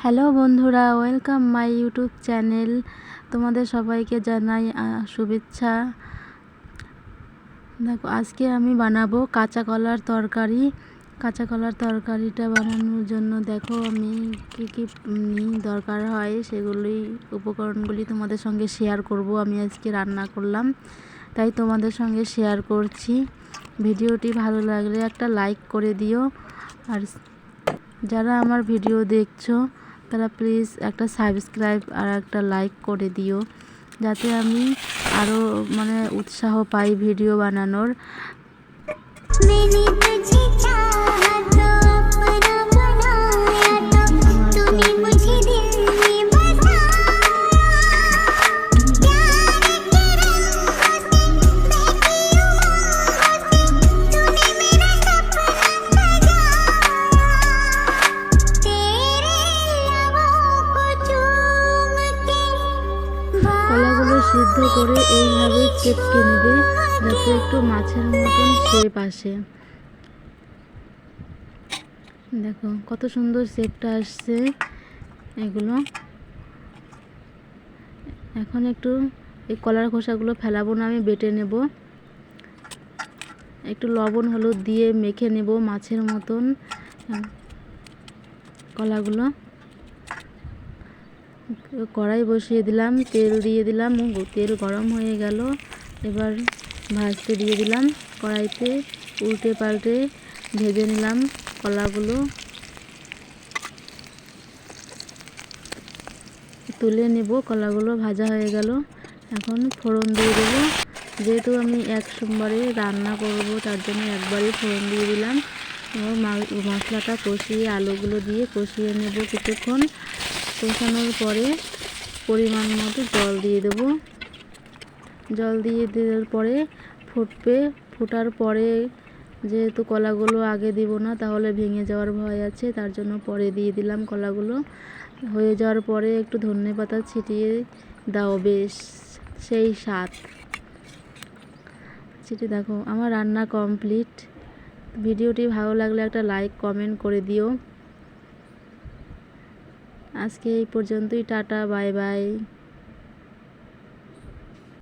Hello বন্ধুরা, welcome my YouTube channel. তোমাদের সবাইকে জানাই শুভেচ্ছা। দেখো, আজকে আমি বানাবো কাঁচা কলার তরকারি। কাঁচা কলার তরকারিটা বানানোর জন্য দেখো, আমি কী কী দরকার হয় সেগুলোই উপকরণগুলি তোমাদের সঙ্গে শেয়ার করব। আমি আজকে রান্না করলাম, তাই তোমাদের সঙ্গে শেয়ার করছি। ভিডিওটি ভালো লাগলে একটা লাইক করে দিও। আর যারা আমার ভিডিও দেখছ তারা প্লিজ একটা সাবস্ক্রাইব আর একটা লাইক করে দিও। যাতে আমি আরও মানে উৎসাহ পাই ভিডিও বানানোর। সিদ্ধ করে এইভাবে চেপকে নেবে যাতে একটু মাছের মতন শেপ আসে। দেখো, কত সুন্দর শেপটা আসছে এগুলো। এখন একটু এই কলার খোসাগুলো ফেলাবো না, আমি বেটে নেব। একটু লবণ, হলুদ দিয়ে মেখে নেব মাছের মতন কলাগুলো। কড়াই বসিয়ে দিলাম, তেল দিয়ে দিলাম, তেল গরম হয়ে গেল। এবার ভাজতে দিয়ে দিলাম কড়াইতে, উল্টে পাল্টে ভেজে নিলাম কলাগুলো। তুলে নেব, কলাগুলো ভাজা হয়ে গেল। এখন ফোড়ন দিয়ে দেবো। যেহেতু আমি এক সোমবারে রান্না করব, তার জন্য একবারই ফোড়ন দিয়ে দিলাম। মশলাটা কষিয়ে, আলুগুলো দিয়ে কষিয়ে নেব কিছুক্ষণ। কষানোর পরে পরিমাণ মতো জল দিয়ে দেব। জল দিয়ে দেওয়ার পরে ফুটবে। ফোটার পরে যেহেতু কলাগুলো আগে দিব না, তাহলে ভেঙে যাওয়ার ভয় আছে, তার জন্য পরে দিয়ে দিলাম কলাগুলো। হয়ে যাওয়ার পরে একটু ধনে পাতা ছিটিয়ে দাও বেশ, সেই স্বাদ। ছিটিয়ে দেখো, আমার রান্না কমপ্লিট। ভিডিওটি ভালো লাগলে একটা লাইক, কমেন্ট করে দিও। আজকে এই পর্যন্তই টাটা বাই বাই